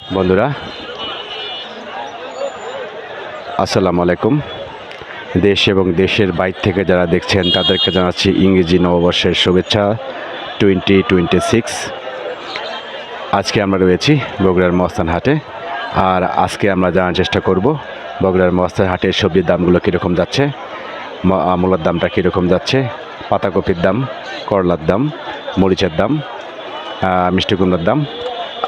বন্ধুরা আসসালামু আলাইকুম। দেশ এবং দেশের বাইর থেকে যারা দেখছেন তাদেরকে জানাচ্ছি ইংরেজি নববর্ষের শুভেচ্ছা টোয়েন্টি টোয়েন্টি সিক্স আজকে আমরা রয়েছি বগুড়ার মস্তান হাটে আর আজকে আমরা জানার চেষ্টা করব বগুড়ার মস্তান হাটের সবজির দামগুলো কীরকম যাচ্ছে ম- আ, মূলার দামটা কীরকম যাচ্ছে পাতাকপির দাম করলার দাম মরিচের দাম মিষ্টি কুমড়ার দাম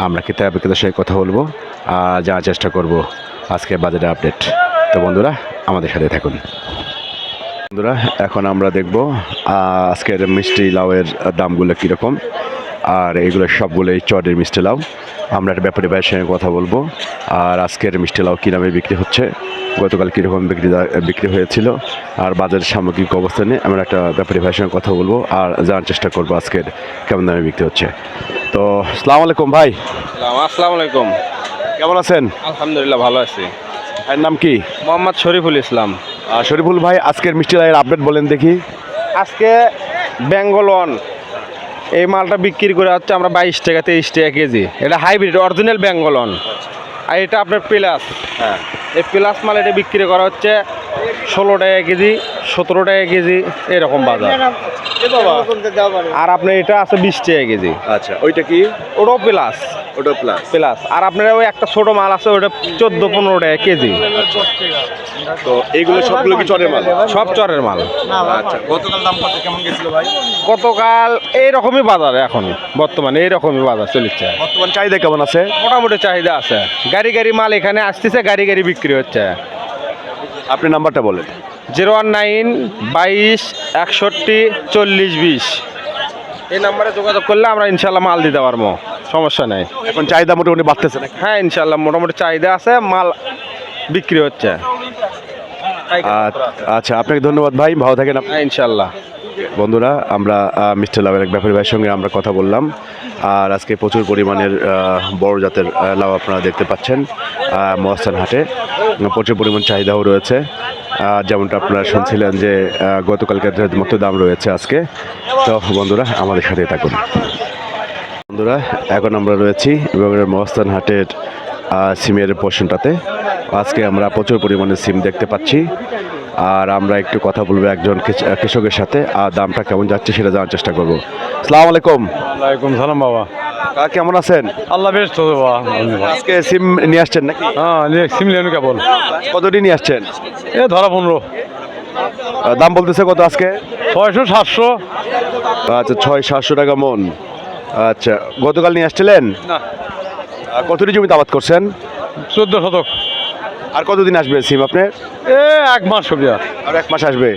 আমরা ক্রেতা বিক্রেতার সঙ্গে কথা বলব? আর জানার চেষ্টা করব আজকে বাজারের আপডেট। তো বন্ধুরা, আমাদের সাথে থাকুন। বন্ধুরা, এখন আমরা দেখব আজকের মিষ্টি লাউয়ের দামগুলো কীরকম। আর এগুলো সবগুলোই চটের মিষ্টি লাউ। আমরা একটা ব্যাপারী ভাইয়ের সঙ্গে কথা বলব। আর আজকের মিষ্টি লাউ কী নামে বিক্রি হচ্ছে? গতকাল কীরকম বিক্রি বিক্রি হয়েছিল? আর বাজারের সামগ্রিক অবস্থানে আমরা একটা ব্যাপারী ভাইয়ের সঙ্গে কথা বলব। আর জানার চেষ্টা করব আজকের কেমন দামে বিক্রি হচ্ছে। তো সালাম আলাইকুম ভাই। আসসালাম আসসালামু আলাইকুম। কেমন আছেন? আলহামদুলিল্লাহ ভালো আছি। ভাইয়ের নাম কি? মোহাম্মদ শরীফুল ইসলাম। শরীফুল ভাই আজকের মিষ্টি লাউয়ের আপডেট বলেন দেখি। আজকে বেঙ্গল ওয়ান। এই মালটা বিক্রি করে হচ্ছে আমরা বাইশ টাকা তেইশ টাকা কেজি। এটা হাইব্রিড অরিজিনাল বেঙ্গল ওয়ান। আর এটা আপনার প্লাস হ্যাঁ। এই প্লাস মাল এটা বিক্রি করা হচ্ছে ষোলো টাকা কেজি সতেরো টাকা কেজি এরকম বাজার। আর আপনার এটা আছে বিশ টাকা কেজি। আচ্ছা ওইটা কি? ওটাও প্লাস। ওটা প্লাস। প্লাস। আর আপনার ওই একটা ছোট মাল আছে ওটা চোদ্দ পনেরো টাকা কেজি। তো এইগুলো সবগুলো কি চরের মাল? সব চরের মাল। আচ্ছা গতকাল দাম কত কেমন গেছিল ভাই? গতকাল এইরকমই বাজার এখন বর্তমানে এইরকমই বাজার চলছে বর্তমান চাহিদা কেমন আছে? মোটামুটি চাহিদা আছে। গাড়ি গাড়ি মাল এখানে আসতেছে গাড়ি গাড়ি বিক্রি হচ্ছে। আপনি নাম্বারটা বলেন। জিরো ওয়ান নাইন বাইশ একষট্টি চল্লিশ বিশ। এই নাম্বারে যোগাযোগ করলে আমরা ইনশাল্লাহ মাল দিতে পারব সমস্যা নেই। এখন চাহিদা মোটামুটি বাড়তেছে না হ্যাঁ ইনশাল্লাহ মোটামুটি চাহিদা আছে মাল বিক্রি হচ্ছে। আচ্ছা, আচ্ছা আপনাকে ধন্যবাদ ভাই ভালো থাকেন আপনি। হ্যাঁ ইনশাল্লাহ। বন্ধুরা, আমরা মিস্টার লাভের এক ব্যাপারী ভাইয়ের সঙ্গে আমরা কথা বললাম। আর আজকে প্রচুর পরিমাণের বড় জাতের লাউ আপনারা দেখতে পাচ্ছেন মহাস্থান হাটে। প্রচুর পরিমাণ চাহিদাও রয়েছে। যেমনটা আপনারা শুনছিলেন যে গতকালকের মতো দাম রয়েছে আজকে। তো বন্ধুরা, আমাদের সাথে থাকুন। বন্ধুরা, এখন আমরা রয়েছি এবং মহাস্থান হাটের সিমের পোর্শনটাতে আজকে আমরা প্রচুর পরিমাণে সিম দেখতে পাচ্ছি। আর আমরা একটু কথা বলব একজন কৃষকের সাথে আর দামটা কেমন যাচ্ছে সেটা জানার চেষ্টা করব। সালাম আলাইকুম। ওয়ালাইকুম সালাম বাবা। কেমন আছেন? আল্লাহ বেশ তো বাবা আজকে সিম নিয়ে আসছেন নাকি? হ্যাঁ নিয়ে সিমলেন কেবল। কতটি নিয়ে আসছেন? এ ধরা পনেরো। দাম বলতেছে কত আজকে? ছয়শো সাতশো। আচ্ছা ছয় সাতশো টাকা মন। আচ্ছা গতকাল নিয়ে আসছিলেন? কতটি জমিতে আবাদ করছেন? চোদ্দ শতক। আর কতদিন আসবে সিম আপনার? এ এক মাস সবজি আর। এক মাস আসবে।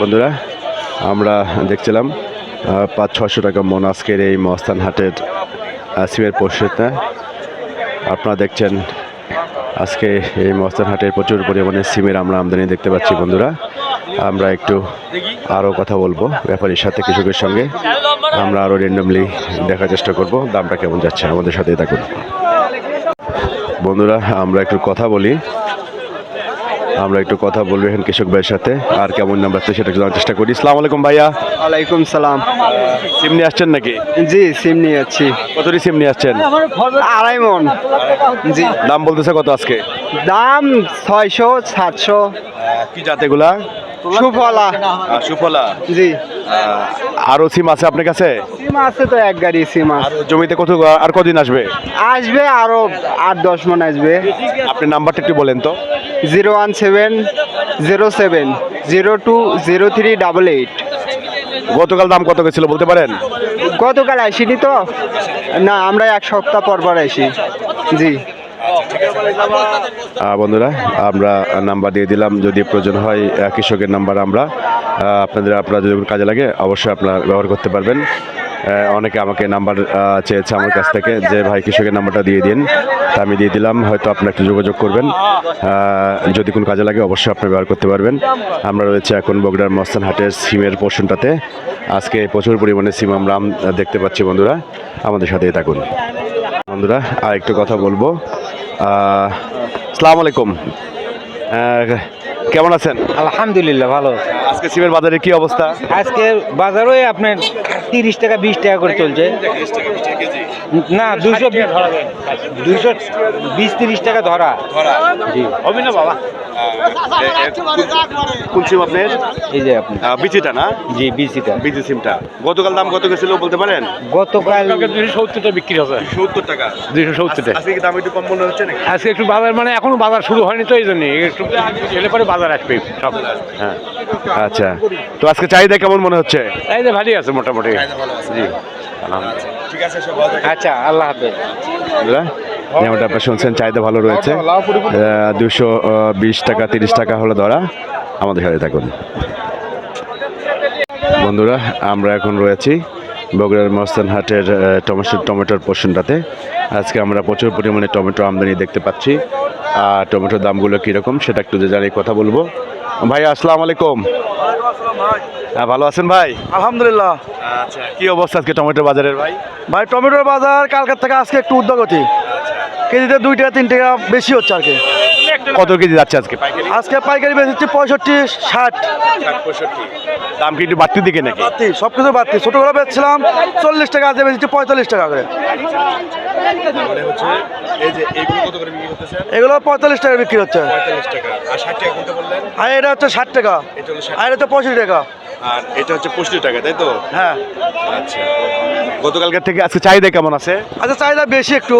বন্ধুরা আমরা দেখছিলাম পাঁচ ছশো টাকা মন আজকের এই মস্তান হাটের সিমের পশুতে আপনারা দেখছেন আজকে এই মস্তান হাটের প্রচুর পরিমাণে সিমের আমরা আমদানি দেখতে পাচ্ছি বন্ধুরা। আমরা একটু আরও কথা বলব ব্যাপারীর সাথে কৃষকের সঙ্গে। আমরা আরও র্যান্ডমলি দেখার চেষ্টা করব দামটা কেমন যাচ্ছে আমাদের সাথেই থাকুন। বন্ধুরা আমরা একটু কথা বলি। আমরা একটু কথা বলব এখন কৃষক ভাইয়ের সাথে আর কেমন নাম্বার আছে সেটা জানার চেষ্টা করি। সালাম আলাইকুম ভাইয়া। ওয়ালাইকুম সালাম। সিম নিয়ে আসছেন নাকি? জি সিম নিয়ে যাচ্ছি কতটি সিম নিয়ে আসছেন? আড়াই মন। জি। দাম বলতেছে কত আজকে? দাম ছয়শো সাতশো। কি জাত এগুলা? সুফলা। সুফলা। জি। আরও সিম আছে আপনার কাছে? সিম আছে তো এক গাড়ি সিম আছে। জমিতে কত আর কদিন আসবে? আসবে আরও আট দশ মন আসবে। আপনি নাম্বারটা একটু বলেন তো। Zero one seven zero seven zero two zero three double eight. গতকাল দাম কত গেছিল বলতে পারেন? গতকাল আসিনি তো? না আমরা এক সপ্তাহ পর পর আসি। জি। বন্ধুরা, আমরা নাম্বার দিয়ে দিলাম, যদি প্রয়োজন হয় কৃষকের নাম্বার আমরা আপনাদের, আপনারা যদি কাজে লাগে, অবশ্যই আপনারা ব্যবহার করতে পারবেন। অনেকে আমাকে নাম্বার চেয়েছে আমার কাছ থেকে যে, ভাই, কৃষকের নাম্বারটা দিয়ে দিন। তা আমি দিয়ে দিলাম, হয়তো আপনারা একটু যোগাযোগ করবেন। যদি কোনো কাজে লাগে, অবশ্যই আপনি ব্যবহার করতে পারবেন। আমরা রয়েছে এখন বগুড়ার মস্তান হাটের সিমের পোর্শনটাতে। আজকে প্রচুর পরিমাণে সিম আমরা, আম- দেখতে পাচ্ছি বন্ধুরা। আমাদের সাথেই থাকুন। বন্ধুরা আর একটু কথা বলব। আসসালামু আলাইকুম। কেমন আছেন? আলহামদুলিল্লাহ ভালো আজকে সিমের বাজারে কি অবস্থা? আজকে বাজারে আপনার তিরিশ টাকা বিশ টাকা করে চলছে। না দুশো দুশো বিশ তিরিশ টাকা ধরা। জি। হবে না বাবা। কোন সিম আপনার? এই যে আপনি। বিচিটা না? জি সিমটা। গতকাল দাম কত গেছিল বলতে পারেন? গতকাল দুশো সত্তরটা বিক্রি হচ্ছে সত্তর টাকা। দুশো সত্তরটা। আজকে দাম একটু কম মনে হচ্ছে নাকি? আজকে একটু বাজার মানে এখনও বাজার শুরু হয়নি তো এই জন্য। একটু এলে পরে বাজার আসবে সব। হ্যাঁ। আচ্ছা। তো আজকে চাহিদা কেমন মনে হচ্ছে? এই যে ভালোই আছে মোটামুটি। জি। আচ্ছা আল্লাহ হাফেজ। যেমনটা আপনারা শুনছেন চাহিদা ভালো রয়েছে। দুশো বিশ টাকা তিরিশ টাকা হলে ধরা। আমাদের সাথে থাকুন। বন্ধুরা আমরা এখন রয়েছি বগুড়ার মস্তান হাটের টমেটো টমেটোর পোর্শনটাতে। আজকে আমরা প্রচুর পরিমাণে টমেটো আমদানি দেখতে পাচ্ছি। আর টমেটোর দামগুলো কীরকম সেটা একটু যে জানি কথা বলব। ভাই আসসালামু আলাইকুম। হ্যাঁ ভালো আছেন ভাই? আলহামদুলিল্লাহ। আচ্ছা কি অবস্থা আজকে টমেটো বাজারের ভাই? ভাই টমেটোর বাজার কালকের থেকে আজকে একটু উদ্যোগতি। কেজিতে দুই টাকা তিন টাকা বেশি হচ্ছে আর কি। কত কেজি যাচ্ছে আজকে আজকে পাইকারি বেশি পঁয়ষট্টি ষাট। দাম কি একটু বাড়তির দিকে নাকি? বাড়তি সব কিছু বাড়তি। ছোটোগুলো বেচছিলাম চল্লিশ টাকা আজকে বেশি পঁয়তাল্লিশ টাকা করে। এগুলো পঁয়তাল্লিশ টাকা বিক্রি হচ্ছে। আর এটা হচ্ছে ষাট টাকা। আর এটা হচ্ছে পঁয়ষট্টি টাকা। আর এটা হচ্ছে পঁচিশ টাকা তাই তো? হ্যাঁ। আচ্ছা। গতকালকের থেকে আজকে চাহিদা কেমন আছে? আচ্ছা চাহিদা বেশি একটু।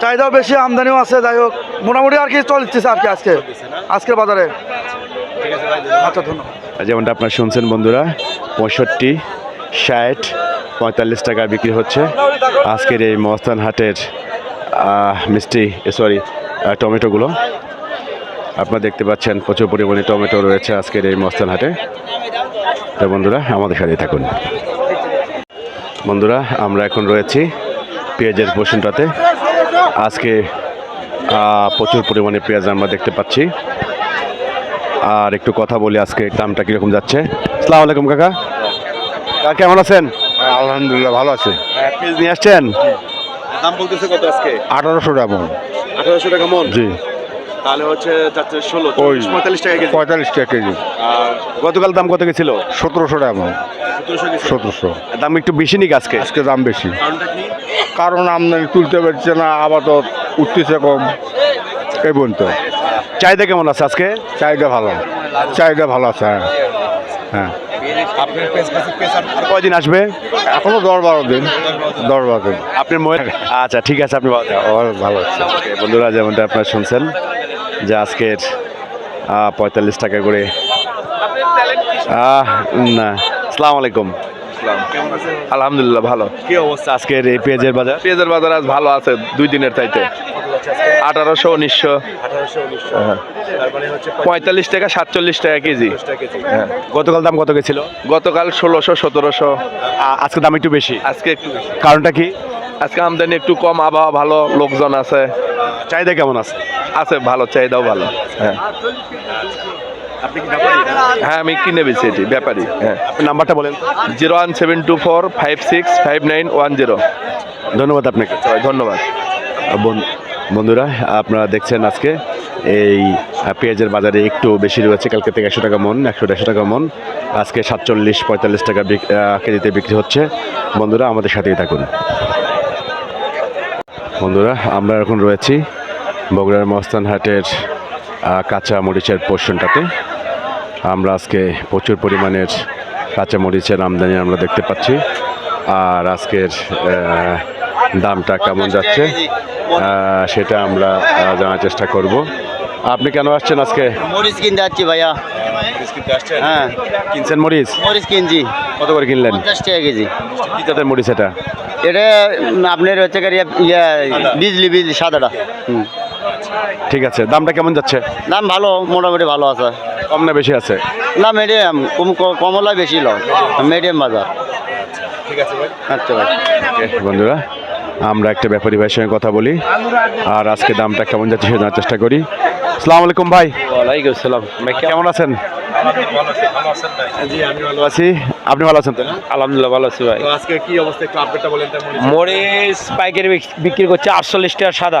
চাহিদাও বেশি আমদানিও আছে যাই হোক। মোটামুটি আর কি চলছে আর কি আজকে। আজকের বাজারে। আচ্ছা ধন্যবাদ। যেমনটা আপনার শুনছেন বন্ধুরা পঁয়ষট্টি ষাট পঁয়তাল্লিশ টাকা বিক্রি হচ্ছে। আজকের এই মস্তান হাটের মিষ্টি সরি টমেটোগুলো। আপনারা দেখতে পাচ্ছেন প্রচুর পরিমাণে টমেটো রয়েছে আজকের এই মস্তান হাটে তো বন্ধুরা আমাদের সাথে থাকুন। বন্ধুরা আমরা এখন রয়েছি পেঁয়াজের পোষণটাতে। আজকে প্রচুর পরিমাণে পেঁয়াজ আমরা দেখতে পাচ্ছি। আর একটু কথা বলি আজকে দামটা কীরকম যাচ্ছে। আসসালামু আলাইকুম কাকা। কাকা কেমন আছেন? আলহামদুলিল্লাহ ভালো আছে। পেঁয়াজ নিয়ে আসছেন? দাম বলতেছে কত আজকে? আঠারোশো টাকা মন। আঠারোশো টাকা মন? জি। তাহলে হচ্ছে ষোলো পঁয়তাল্লিশ টাকা কেজি। পঁয়তাল্লিশ টাকা কেজি। আর গতকাল দাম কত সতেরোশো টাকা মন। সতেরোশো দাম একটু বেশি নিক আজকে? আজকে দাম বেশি। কারণ আমদানি তুলতে পারছে না আপাতত উঠতেছে কম। এই পর্যন্ত। চাহিদা কেমন আছে আজকে? চাহিদা ভালো। চাহিদা ভালো আছে হ্যাঁ। হ্যাঁ। আর কয়দিন আসবে? এখনও দশ বারো দিন। দশ বারো দিন। আপনার মনে আচ্ছা ঠিক আছে আপনি ভালো ভালো আছে বন্ধুরা যেমনটা আপনারা শুনছেন যে আজকের পঁয়তাল্লিশ টাকা করে না। সালাম আলাইকুম। আলহামদুলিল্লাহ ভালো। কি অবস্থা? আজকের এই পেঁয়াজের বাজার? পেঁয়াজের বাজার আজ ভালো আছে দুই দিনের চাইতে। আঠারোশো উনিশশো। হ্যাঁ। পঁয়তাল্লিশ টাকা সাতচল্লিশ টাকা কেজি। হ্যাঁ। গতকাল দাম কত গেছিল? গতকাল ষোলোশো সতেরোশো। আজকে দাম একটু বেশি? আজকে একটু কারণটা কি? আজকে আমদানি একটু কম আবহাওয়া ভালো লোকজন আছে। চাহিদা কেমন আছে? আছে ভালো চাহিদাও ভালো। হ্যাঁ। হ্যাঁ আমি কিনে বেছি এটি ব্যাপারী। হ্যাঁ। আপনি নাম্বারটা বলেন। Zero one seven two four five six five nine one zero. ধন্যবাদ আপনাকে। ধন্যবাদ। বন- বন্ধুরা, আপনারা দেখছেন আজকে এই পেঁয়াজের বাজারে একটু বেশি রয়েছে। কালকে থেকে একশো টাকা মন, একশো দেড়শো টাকা মন। আজকে সাতচল্লিশ, পঁয়তাল্লিশ টাকা কেজিতে বিক্রি হচ্ছে। বন্ধুরা, আমাদের সাথেই থাকুন। বন্ধুরা, আমরা এখন রয়েছি বগুড়ার মস্তান হাটের কাঁচা মরিচের পোর্শনটাতে। আমরা আজকে প্রচুর পরিমাণের কাঁচা মরিচের আমদানি আমরা দেখতে পাচ্ছি। আর আজকের দামটা কেমন যাচ্ছে? সেটা আমরা জানার চেষ্টা করব। আপনি কেন আসছেন আজকে? মরিচ কিনতে যাচ্ছি ভাইয়া। হ্যাঁ। কিনছেন মরিচ? মরিচ কিনছি। কত করে কিনলেন? পঞ্চাশ টাকা কেজি। কি জাতের মরিচ এটা? এটা আপনার হচ্ছে ইয়া বিজলি বিজলি সাদাটা। হুম। ঠিক আছে দামটা কেমন যাচ্ছে? দাম ভালো মোটামুটি ভালো আছে। কম না বেশি আছে? না মিডিয়াম কম কমলা বেশি লো মিডিয়াম বাজার। ঠিক আছে আচ্ছা ভাই। বন্ধুরা আমরা একটা ব্যাপারী ভাইয়ের সঙ্গে কথা বলি আর আজকে দামটা কেমন যাচ্ছে সে জানার চেষ্টা করি। সালাম আলাইকুম ভাই। ওয়ালাইকুম আসসালাম কেমন আছেন? জি আমি ভালো আছি। আপনি ভালো আছেন তো? আলহামদুলিল্লাহ ভালো আছি ভাই। আজকে কি অবস্থা? একটু আপডেটটা বলেন মরিচ। পাইকারি বিক্রি করছে আটচল্লিশ টাকা সাদা।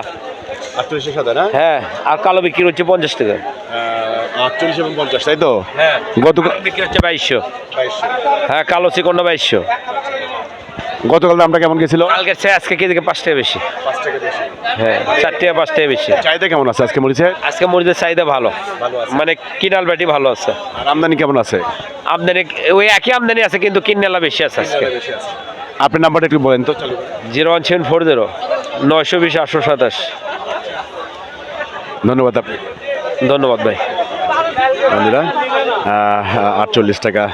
আটচল্লিশ সাদা না? হ্যাঁ আর কালো বিক্রি হচ্ছে পঞ্চাশ টাকা। আটচল্লিশ এবং পঞ্চাশ তাই তো? হ্যাঁ গতকাল বিক্রি হচ্ছে বাইশশো। হ্যাঁ কালো চিকনটা বাইশশো। গতকাল দামটা কেমন গেছিল? কালকের চেয়ে আজকে কেজিকে পাঁচ টাকা বেশি। হ্যাঁ চার টাকা পাঁচ টাকা বেশি। চাহিদা কেমন আছে আজকে মরিচের? আজকে মরিচের চাহিদা ভালো। মানে কিনাল বাটি ভালো আছে। আর আমদানি কেমন আছে? আমদানি ওই একই আমদানি আছে কিন্তু কিনালা বেশি আছে আজকে। আপনার নাম্বারটা একটু বলেন তো। Zero one seven four zero নয়শো বিশ আটশো সাতাশ। ধন্যবাদ আপনাকে ধন্যবাদ ভাই। বন্ধুরা আটচল্লিশ টাকা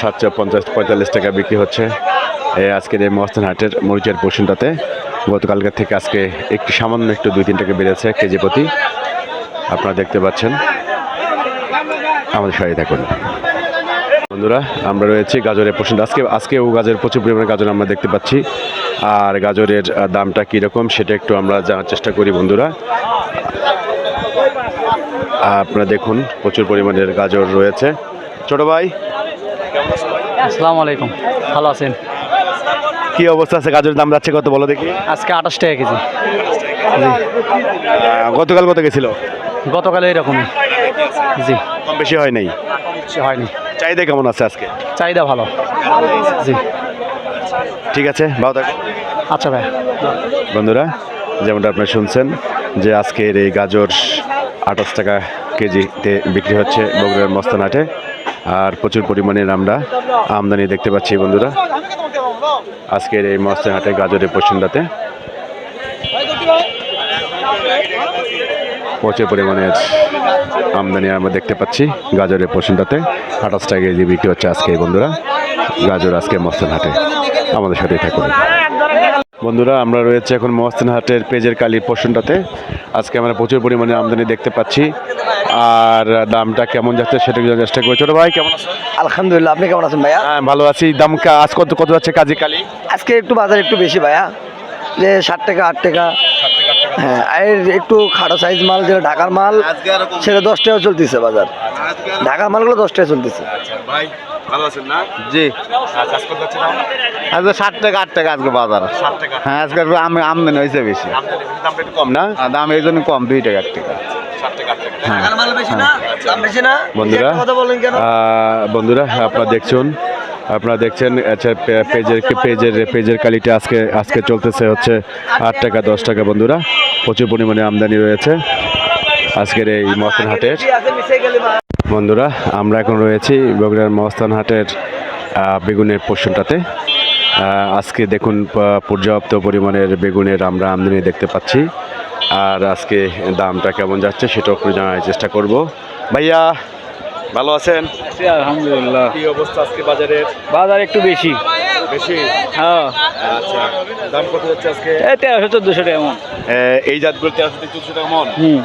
সাতশো পঞ্চাশ পঁয়তাল্লিশ টাকা বিক্রি হচ্ছে। আজকের এই মহস্তান হাটের মরিচের পোষণটাতে গতকালকের থেকে আজকে একটু সামান্য একটু দুই তিন টাকা বেড়েছে কেজি প্রতি। আপনারা দেখতে পাচ্ছেন। আমাদের সাথে থাকুন। বন্ধুরা, আমরা রয়েছি গাজরের পোষণটা আজকে আজকেও গাজরের প্রচুর পরিমাণে গাজর আমরা দেখতে পাচ্ছি। আর গাজরের দামটা কীরকম সেটা একটু আমরা জানার চেষ্টা করি বন্ধুরা। আপনারা দেখুন, প্রচুর পরিমাণের গাজর রয়েছে। ছোট ভাই। আসসালামু আলাইকুম। ভালো আছেন? কি অবস্থা আছে? গাজরের দাম যাচ্ছে কত বলো দেখি। আজকে আঠাশ টাকা কেজি। গতকাল কত গেছিল? গতকাল এরকমই জি। কম বেশি হয় নাই? হয়নি। চাহিদা কেমন আছে আজকে? চাহিদা ভালো। জি। ঠিক আছে ভালো থাকো। আচ্ছা ভাই। বন্ধুরা যেমনটা আপনারা শুনছেন যে আজকের এই গাজর আঠাশ টাকা কেজিতে বিক্রি হচ্ছে বগুড়ার মস্তানহাটে। আর প্রচুর পরিমাণের আমরা আমদানি দেখতে পাচ্ছি বন্ধুরা। আজকের এই মস্তানহাটে গাজরের পশ্চিমটাতে প্রচুর পরিমাণের আমদানি আমরা দেখতে পাচ্ছি গাজরের পশ্চিমটাতে আঠাশ টাকা কেজি বিক্রি হচ্ছে আজকে, বন্ধুরা। গাজর আজকে মস্তানহাটে আমাদের সাথেই থাকুন। বন্ধুরা, আমরা রয়েছে এখন মহস্তান হাটের পেজের কালী পোষণটাতে আজকে আমরা প্রচুর পরিমাণে আমদানি দেখতে পাচ্ছি। আর দামটা কেমন যাচ্ছে সেটা জানার চেষ্টা করি। ছোট ভাই কেমন আছেন আলহামদুলিল্লাহ আপনি কেমন আছেন ভাইয়া? হ্যাঁ ভালো আছি। দাম কা- আজ কত কত যাচ্ছে কাজী কালী? আজকে একটু বাজার একটু বেশি ভাইয়া। যে ষাট টাকা আট টাকা হ্যাঁ আর একটু খাটো সাইজ মাল যেটা ঢাকার মাল সেটা দশ টাকা চলতেছে বাজার। ঢাকার মালগুলো দশ টাকা চলতেছে। ভাই ভালো আছেন না? জি। আজ আজ কত যাচ্ছে দাম? আজকে ষাট টাকা আট টাকা আজকে বাজার। হ্যাঁ আজকে একটু আম- আমদানি হয়েছে বেশি। আমদানি একটু কম। না দাম এই জন্য কম দুই টাকা আট হ্যাঁ। মাল বেশি না? দাম বেশি না? বন্ধুরা বন্ধুরা আপনারা দেখছেন। আপনারা দেখছেন আচ্ছা পেজের পেজের পেজের কালিটা আজকে আজকে চলতেছে হচ্ছে আট টাকা, দশ টাকা, বন্ধুরা। প্রচুর পরিমাণে আমদানি রয়েছে আজকের এই মস্তান হাটের। বন্ধুরা, আমরা এখন রয়েছি বগুড়ার মস্তান হাটের বেগুনের পোষণটাতে আজকে দেখুন পর্যাপ্ত পরিমাণের বেগুনের আমরা আমদানি দেখতে পাচ্ছি। আর আজকে দামটা কেমন যাচ্ছে সেটাও একটু জানার চেষ্টা করব। ভাইয়া ভালো আছেন? আলহামদুলিল্লাহ। কি অবস্থা আজকে বাজারের? বাজার একটু বেশি। বেশি? হ্যাঁ। আচ্ছা দাম কত যাচ্ছে আজকে? এই তেরোশো চোদ্দোশো টাকা এমন এই জাতগুলো তেরোশো চোদ্দশো টাকা মন? হুম।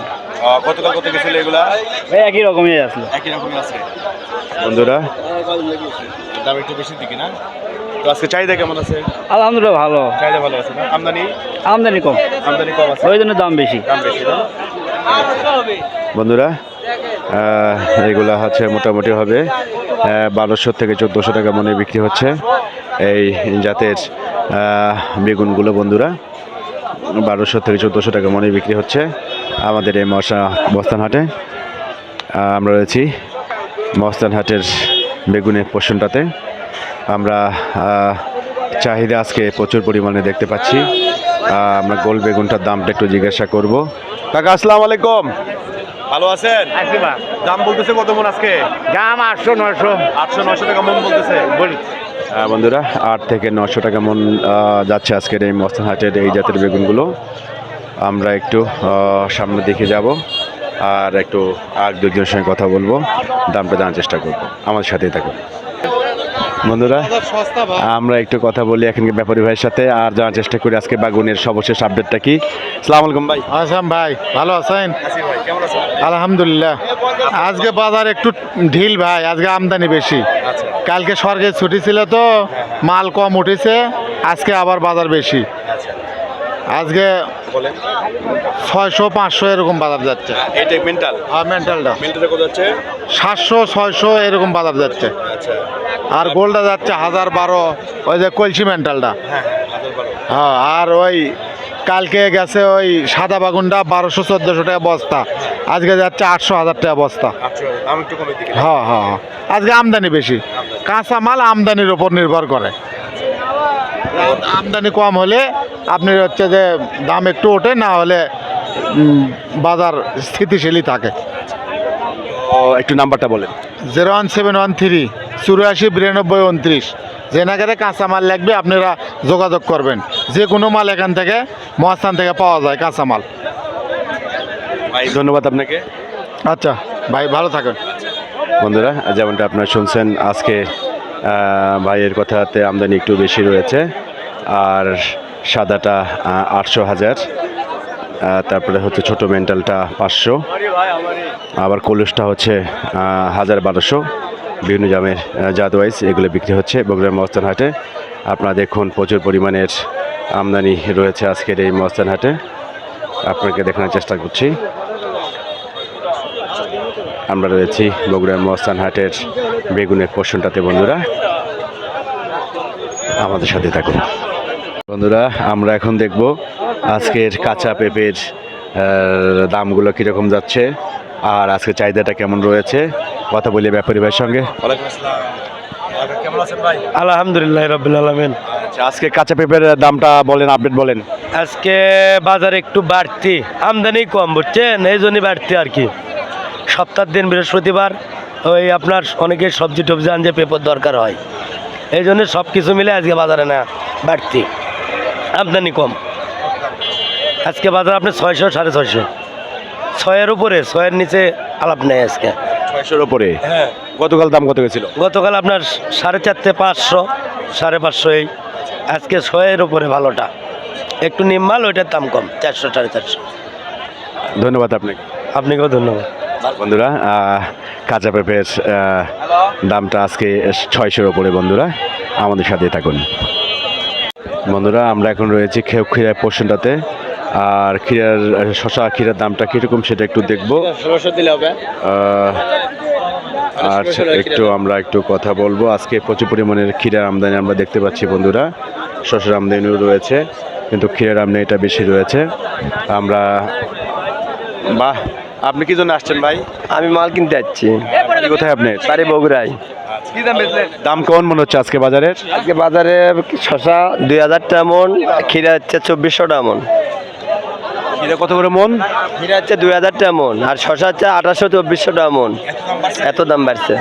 গতকাল কত গেছিল এগুলা? এই একই রকমই আসলো। একই রকমই আছে। বন্ধুরা দাম একটু বেশি দিকে না? তো আজকে চাহিদা কেমন আছে? আলহামদুলিল্লাহ ভালো। চাহিদা ভালো আছে না? আমদানি? আমদানি কম। আমদানি কম আছে। ওই জন্য দাম বেশি। দাম বেশি না? বন্ধুরা এগুলা হচ্ছে মোটামুটি হবে বারোশো থেকে চোদ্দোশো টাকা মনে বিক্রি হচ্ছে এই জাতের বেগুনগুলো বন্ধুরা। বারোশো থেকে চোদ্দোশো টাকা মনে বিক্রি হচ্ছে আমাদের এই মশা বস্তানহাটে আমরা রয়েছি মস্তানহাটের বেগুনের পোষণটাতে। আমরা চাহিদা আজকে প্রচুর পরিমাণে দেখতে পাচ্ছি। আমরা গোল বেগুনটার দামটা একটু জিজ্ঞাসা করব। কাকা, আসসালামু আলাইকুম। ভালো আছেন? দাম বলতেছে কত মন আজকে? দাম আটশো নয়শো। আটশো নশো টাকা মন বলতেছে। আহ, বন্ধুরা আট থেকে নশো টাকা মন যাচ্ছে আজকের এই মস্তান হাটের এই জাতের বেগুনগুলো। আমরা একটু সামনের দিকে যাব আর একটু আর দুজনের সঙ্গে কথা বলব। দামটা জানার চেষ্টা করব। আমার সাথেই থাকুন। বন্ধুরা আমরা একটু কথা বলি এখানকার ব্যাপারী ভাইয়ের সাথে আর জানার চেষ্টা করি আজকে বাগুনের সর্বশেষ আপডেটটা কি। সালাম আলাইকুম ভাই। আসাম ভাই ভালো আছেন? আলহামদুলিল্লাহ। আজকে বাজার একটু ঢিল ভাই আজকে আমদানি বেশি। কালকে সরকারি ছুটি ছিল তো মাল কম উঠেছে আজকে আবার বাজার বেশি। আজকে ছয়শো পাঁচশো এরকম বাজার যাচ্ছে। মেন্টালটা কত যাচ্ছে? সাতশো ছয়শো এরকম বাজার যাচ্ছে। আচ্ছা। আর গোলটা যাচ্ছে হাজার বারো ওই যে কলসি মেন্টালটা হ্যাঁ আর ওই কালকে গেছে ওই সাদা বাগুনটা বারোশো চোদ্দোশো টাকা বস্তা। আজকে যাচ্ছে আটশো হাজার টাকা বস্তা। হ্যাঁ হ্যাঁ হ্যাঁ আজকে আমদানি বেশি। কাঁচা মাল আমদানির উপর নির্ভর করে। আমদানি কম হলে আপনি হচ্ছে যে দাম একটু ওঠে না হলে বাজার স্থিতিশীলই থাকে। একটু নাম্বারটা বলেন। Zero one seven one three চুরাশি বিরানব্বই উনত্রিশ। যে নাগারে কাঁচা মাল লাগবে আপনারা যোগাযোগ করবেন। যে কোনো মাল এখান থেকে মহাস্থান থেকে পাওয়া যায় কাঁচা মাল ভাই ধন্যবাদ আপনাকে। আচ্ছা ভাই ভালো থাকেন। বন্ধুরা যেমনটা আপনারা শুনছেন আজকে ভাইয়ের কথাতে আমদানি একটু বেশি রয়েছে। আর সাদাটা আটশো হাজার। তারপরে হচ্ছে ছোট মেন্টালটা পাঁচশো। আবার কলুসটা হচ্ছে হাজার বারোশো। বিভিন্ন জামের জাত ওয়াইজ এগুলো বিক্রি হচ্ছে বগুড়ার মস্তান হাটে আপনারা দেখুন প্রচুর পরিমাণের আমদানি রয়েছে আজকের এই মস্তান হাটে। আপনাকে দেখানোর চেষ্টা করছি। আমরা রয়েছি বগুড়ার মস্তান হাটের বেগুনের পোষণটাতে বন্ধুরা। আমাদের সাথে থাকুন। বন্ধুরা আমরা এখন দেখব আজকের কাঁচা পেঁপের দামগুলো কীরকম যাচ্ছে আর আজকে চাহিদাটা কেমন রয়েছে। কথা বলি ব্যাপারী ভাইয়ের সঙ্গে আলহামদুলিল্লাহ রবিল আলমিন। আচ্ছা, আজকে কাঁচা পেঁপের দামটা বলেন আপডেট বলেন। আজকে বাজার একটু বাড়তি আমদানি কম বুঝছেন? এই জন্যই বাড়তি আর কি। সপ্তাহ দিন বৃহস্পতিবার ওই আপনার অনেকে সবজি টবজি আনতে পেপার দরকার হয়। এই জন্য সব কিছু মিলে আজকে বাজারে না বাড়তি। আমদানি কম। আজকে বাজার আপনি ছয়শো সাড়ে ছয়শো। ছয়ের উপরে ছয়ের নিচে আলাপ নেই আজকে। ছয়শোর উপরে? হ্যাঁ। গতকাল দাম কত গেছিল? গতকাল আপনার সাড়ে চারটে পাঁচশো সাড়ে পাঁচশো এই। আজকে ছয়ের উপরে ভালোটা। একটু নিম্মাল ওইটার দাম কম চারশো সাড়ে চারশো। ধন্যবাদ আপনাকে। আপনাকেও ধন্যবাদ। বন্ধুরা কাঁচা পেঁপের দামটা আজকে ছয়শোর ওপরে বন্ধুরা। আমাদের সাথে থাকুন। বন্ধুরা আমরা এখন রয়েছি খেউ ক্ষীরার পোর্শনটাতে। আর ক্ষীরার শশা ক্ষীরার দামটা কীরকম সেটা একটু দেখব। আহ, আর একটু আমরা একটু কথা বলব। আজকে প্রচুর পরিমাণের ক্ষীরার আমদানি আমরা দেখতে পাচ্ছি বন্ধুরা। শশার আমদানিও রয়েছে কিন্তু ক্ষীরার আমদানিটা বেশি রয়েছে। আমরা বাহ আপনি কি জন্য আসছেন ভাই? আমি মাল কিনতে যাচ্ছি। কোথায় আপনি? বাড়ি বগুড়াই দাম কেমন মনে হচ্ছে আজকে বাজারের? আজকে বাজারে শশা দুই হাজার টাকা মন ক্ষীরা হচ্ছে চব্বিশশো টাকা মন। এটা কত করে মন? ক্ষীরা হচ্ছে দুই হাজার টাকা মন, আর শশা হচ্ছে আঠাশশো চব্বিশশো টাকা মন। এত দাম বাড়ছে।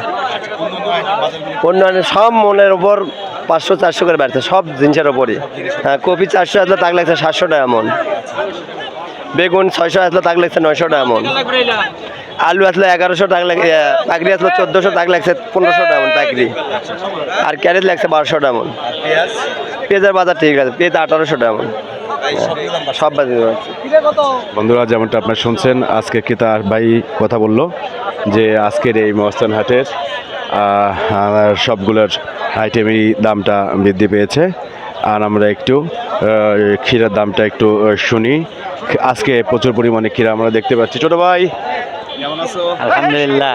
অন্যান্য সব মনের ওপর পাঁচশো চারশো করে বাড়ছে, সব জিনিসের ওপরই। হ্যাঁ কপি চারশো আসলে তাক লাগছে সাতশো টাকা মন। বেগুন ছয়শো আসলে তাক লাগছে নয়শো টাকা মন। আলু আসলে এগারোশো টাকা লাগে পাকড়ি আসলে চোদ্দোশো টাকা লাগছে পনেরোশো টাকা পাকড়ি আর ক্যারেট লাগছে বারোশো টাকা মন। পেঁয়াজের বাজার ঠিক আছে, পেঁয়াজ আঠারোশো টাকা সব বন্ধুরা যেমনটা আপনার শুনছেন আজকে কি তার ভাই কথা বলল যে আজকের এই মস্তান হাটের আর সবগুলোর আইটেমই দামটা বৃদ্ধি পেয়েছে। আর আমরা একটু ক্ষীরের ক্ষীরার দামটা একটু শুনি। আজকে প্রচুর পরিমাণে ক্ষীরা আমরা দেখতে পাচ্ছি। ছোটো ভাই আলহামদুলিল্লাহ।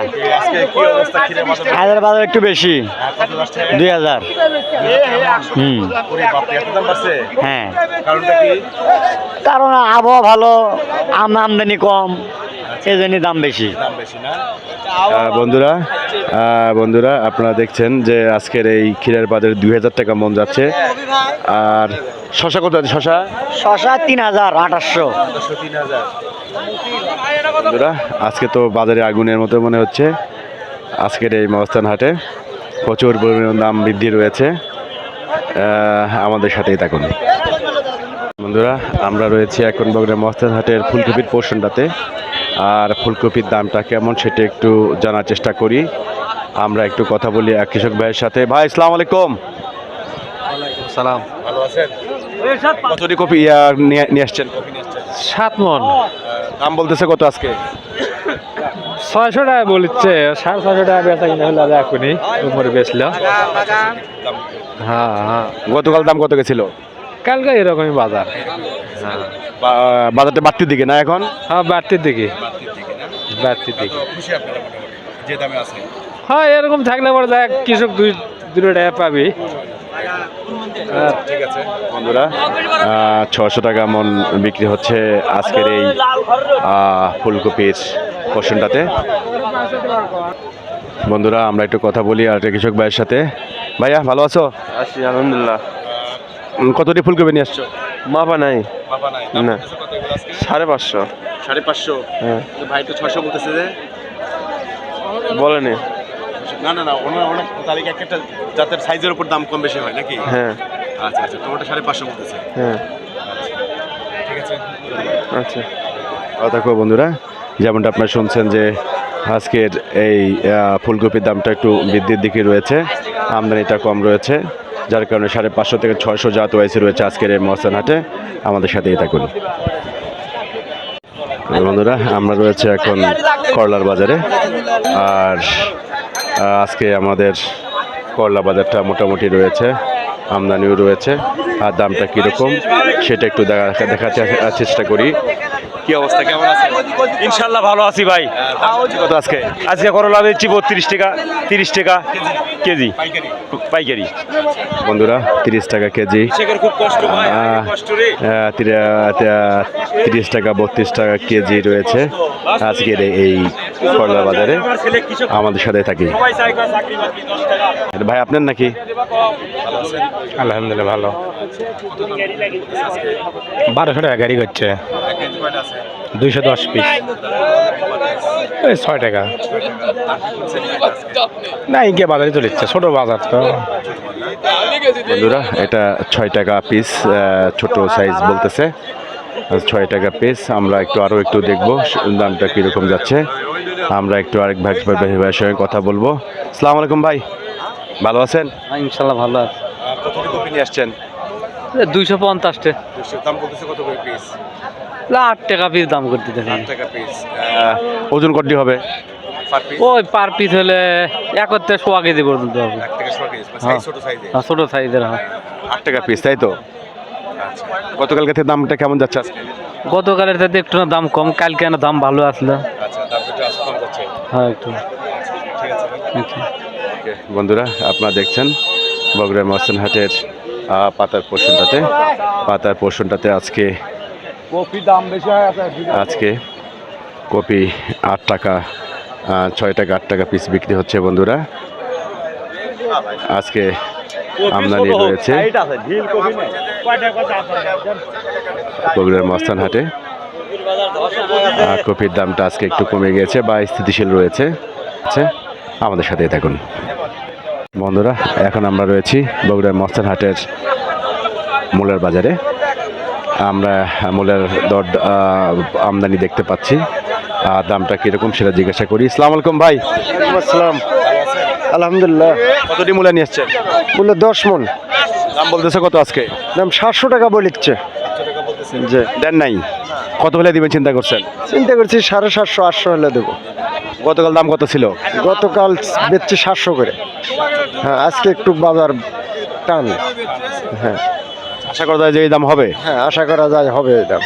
হাজার বাজার একটু বেশি। দুই হাজার। হুম। হ্যাঁ। কারণ আবহাওয়া ভালো আম আমদানি কম এই জন্যই দাম বেশি বন্ধুরা বন্ধুরা আপনারা দেখছেন যে আজকের এই ক্ষীরার বাজারে দুই হাজার টাকা মন যাচ্ছে। আর শশা কত আছে শশা? শশা তিন হাজার আঠাশশো। বন্ধুরা আজকে তো বাজারে আগুনের মতো মনে হচ্ছে। আজকের এই মহস্থান হাটে প্রচুর পরিমাণ দাম বৃদ্ধি রয়েছে। আমাদের সাথেই থাকুন। বন্ধুরা আমরা রয়েছি এখন বগুড়া মহস্থান হাটের ফুলকপির পোর্শনটাতে। আর ফুলকপির দামটা কেমন সেটা একটু জানার চেষ্টা করি। আমরা একটু কথা বলি এক কৃষক ভাইয়ের সাথে। ভাই আসসালামু আলাইকুম। সালাম কতটি কপি নিয়ে নিয়ে আসছেন। সাত মন দাম বলতেছে কত আজকে? ছয়শো টাকা বলছে সাড়ে ছয়শো টাকা বেচা কিনা হলে এখনই উপরে বেচল। হ্যাঁ হ্যাঁ। গতকাল দাম কত গেছিল? কালকে এরকমই বাজার। হ্যাঁ। বাজারটা বাড়তির দিকে না এখন? হ্যাঁ বাড়তির দিকে। বাড়তির দিকে। হ্যাঁ এরকম থাকলে পরে দেখ কৃষক দুই দুটো টাকা পাবি। বন্ধুরা ছশো টাকা মন বিক্রি হচ্ছে আজকের এই ফুলকপির পোর্শনটাতে বন্ধুরা আমরা একটু কথা বলি আর একটা কৃষক ভাইয়ের সাথে। ভাইয়া ভালো আছো? আছি আলহামদুলিল্লাহ। কতটি ফুলকপি নিয়ে আসছো? মাপা নাই। না। সাড়ে পাঁচশো। সাড়ে পাঁচশো? হ্যাঁ। ভাই তো ছয়শো বলতেছে যে? বলেনি। না না না ওনার অনেক তালিকা একটা জাতের সাইজের উপর দাম কম বেশি হয় নাকি? হ্যাঁ। আচ্ছা আচ্ছা তোমারটা সাড়ে পাঁচশো বলতেছে। হ্যাঁ। ঠিক আছে। আচ্ছা। দেখো বন্ধুরা যেমনটা আপনারা শুনছেন যে আজকের এই ফুলকপির দামটা একটু বৃদ্ধির দিকে রয়েছে আমদানিটা কম রয়েছে যার কারণে সাড়ে পাঁচশো থেকে ছয়শো জাত ওয়াইসি রয়েছে আজকের এই মহসান হাটে। আমাদের সাথেই থাকুন। বন্ধুরা আমরা রয়েছে এখন করলার বাজারে। আর আজকে আমাদের করলা বাজারটা মোটামুটি রয়েছে, আমদানিও রয়েছে, আর দামটা কীরকম সেটা একটু দেখা দেখাতে চেষ্টা করি। কি অবস্থা? কেমন আছে ইনশাল্লাহ ভালো আছি ভাই। কত আজকে আজকে করলা বেচছি বত্রিশ টাকা তিরিশ টাকা কেজি। পাইকারি। বন্ধুরা তিরিশ টাকা কেজি। তিরিশ টাকা বত্রিশ টাকা কেজি রয়েছে আজকের এই- এই করলা বাজারে। আমাদের সাথে থাকি। ভাই আপনার নাকি? আলহামদুলিল্লাহ ভালো। বারোশো টাকা গাড়ি করছে। দুইশো দশ পিস এই ছয় টাকা। না ইনকে বাজারে চলেছে ছোট বাজার তো। বন্ধুরা এটা ছয় টাকা পিস ছোট সাইজ বলতেছে। আর ছয় টাকা পিস আমরা একটু আরও একটু দেখব দামটা কীরকম যাচ্ছে। আমরা একটু আরেক ভাই ভাই ভাইয়ের সঙ্গে কথা বলব। সালাম আলাইকুম ভাই ভালো আছেন? ইনশাল্লাহ ভালো আছে। কতটি কপি নিয়ে আসছেন? দুইশো পঞ্চাশটে দাম বলতেছে কত করে পিস আট টাকা পিস দাম করতে দেখেন টাকা পিস ওজন কটি হবে? ওই পার পিস হলে একত্রে সোয়া কেজি পর্যন্ত হবে। হ্যাঁ। ছোট সাইজের হয় আট টাকা পিস তাই তো? গতকালকে থেকে দামটা কেমন যাচ্ছে আজকে? গতকালের থেকে একটু না দাম কম কালকে না দাম ভালো আসলো। আচ্ছা হ্যাঁ একটু। আচ্ছা। বন্ধুরা আপনারা দেখছেন বগুড়া মহসেন হাটের পাতার পোর্শনটাতে পাতার পোর্শনটাতে আজকে কপি দাম বেশি হয় আজকে কপি আট টাকা ছয় টাকা আট টাকা পিস বিক্রি হচ্ছে বন্ধুরা। আজকে আমদানি রয়েছে। বগুড়ার মস্তান হাটে। আর কপির দামটা আজকে একটু কমে গিয়েছে বা স্থিতিশীল রয়েছে। আমাদের সাথেই থাকুন। বন্ধুরা এখন আমরা রয়েছি বগুড়ার মস্তান হাটের মূলের বাজারে। আমরা মূলের দর আমদানি দেখতে পাচ্ছি। আর দামটা কীরকম সেটা জিজ্ঞাসা করি। ইসলাম আলাইকুম ভাই। আসসালাম। আলহামদুলিল্লাহ। কতটি মূলা নিয়ে এসছেন বলল দশ মন দাম বলতেছে কত আজকে? দাম সাতশো টাকা বলিচ্ছে যে দেন নাই। কত হলে দিবেন চিন্তা করছেন? চিন্তা করছি সাড়ে সাতশো আটশো হলে দেবো। গতকাল দাম কত ছিল? গতকাল বেচছি সাতশো করে। হ্যাঁ আজকে একটু বাজার টান। হ্যাঁ। আশা করা যায় যে এই দাম হবে? হ্যাঁ আশা করা যায় হবে এই দাম।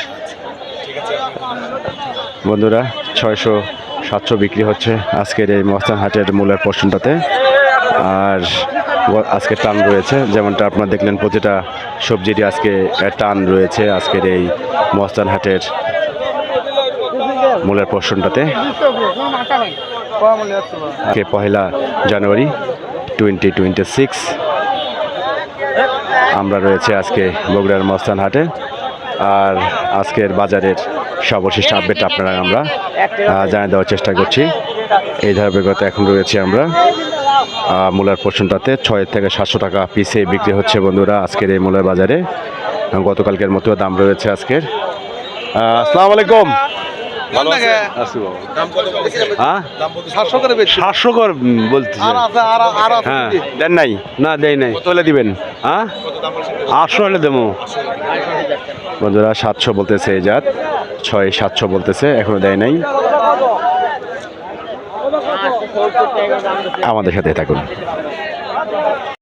বন্ধুরা ছয়শো সাতশো বিক্রি হচ্ছে আজকের এই মস্তান হাটের মূলের পোর্শনটাতে। আর আজকে টান রয়েছে যেমনটা আপনারা দেখলেন প্রতিটা সবজিরই আজকে টান রয়েছে আজকের এই মস্তান হাটের মূলের পোর্শনটাতে। আজকে পহেলা জানুয়ারি টোয়েন্টি টোয়েন্টি সিক্স আমরা রয়েছে আজকে বগুড়ার মস্তান হাটে। আর আজকের বাজারের সর্বশেষ আপডেট আপনারা আমরা জানিয়ে দেওয়ার চেষ্টা করছি। এই ধারাবাহিকতা এখন রয়েছে আমরা। মূলার পোর্শনটাতে ছয় থেকে সাতশো টাকা পিসে বিক্রি হচ্ছে বন্ধুরা আজকের এই মূলার বাজারে। গতকালকের মতো দাম রয়েছে আজকের। আসসালামু আলাইকুম। ভালো আছেন? আছি? বাবা। হ্যাঁ? সাতশো করে সাতশো কর বলতেছে। আর আছে আর আর আছে হ্যাঁ। দেন নাই? না দেয় নাই। কত হলে দিবেন? হ্যাঁ? আটশো হলে দেবো। বন্ধুরা সাতশো বলতেছে এই জাত। ছয় সাতশো বলতেছে এখনও দেয় নাই। আমাদের সাথে থাকুন।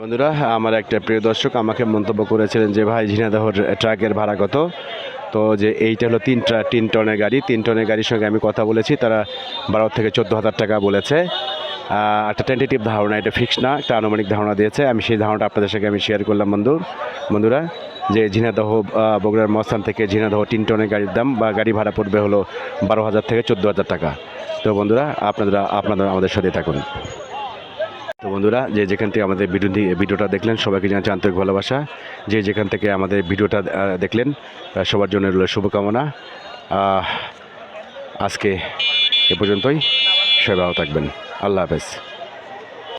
বন্ধুরা আমার একটা প্রিয় দর্শক আমাকে মন্তব্য করেছিলেন যে ভাই ঝিনাদহর ট্রাকের ভাড়া কত? তো যে এইটা হলো তিনটা তিন টনের গাড়ি। তিন টনের গাড়ির সঙ্গে আমি কথা বলেছি, তারা বারো থেকে চোদ্দ হাজার টাকা বলেছে। একটা টেন্টেটিভ ধারণা, এটা ফিক্স না, একটা আনুমানিক ধারণা দিয়েছে। আমি সেই ধারণাটা আপনাদের সঙ্গে আমি শেয়ার করলাম, বন্ধু। বন্ধুরা, যে ঝিনাদহ বগুড়ার মস্তান থেকে ঝিনাদহ তিন টনের গাড়ির দাম বা গাড়ি ভাড়া পড়বে হলো বারো হাজার থেকে চোদ্দ হাজার টাকা। তো বন্ধুরা আপনারা আপনারা আমাদের সাথে থাকুন। তো বন্ধুরা, যে যেখান থেকে আমাদের ভিডিও ভিডিওটা দেখলেন, সবাইকে জানাচ্ছি আন্তরিক ভালোবাসা। যে যেখান থেকে আমাদের ভিডিওটা দেখলেন সবার জন্য রইল শুভকামনা। আজকে এ পর্যন্তই। সবাই ভালো থাকবেন। আল্লাহ হাফেজ।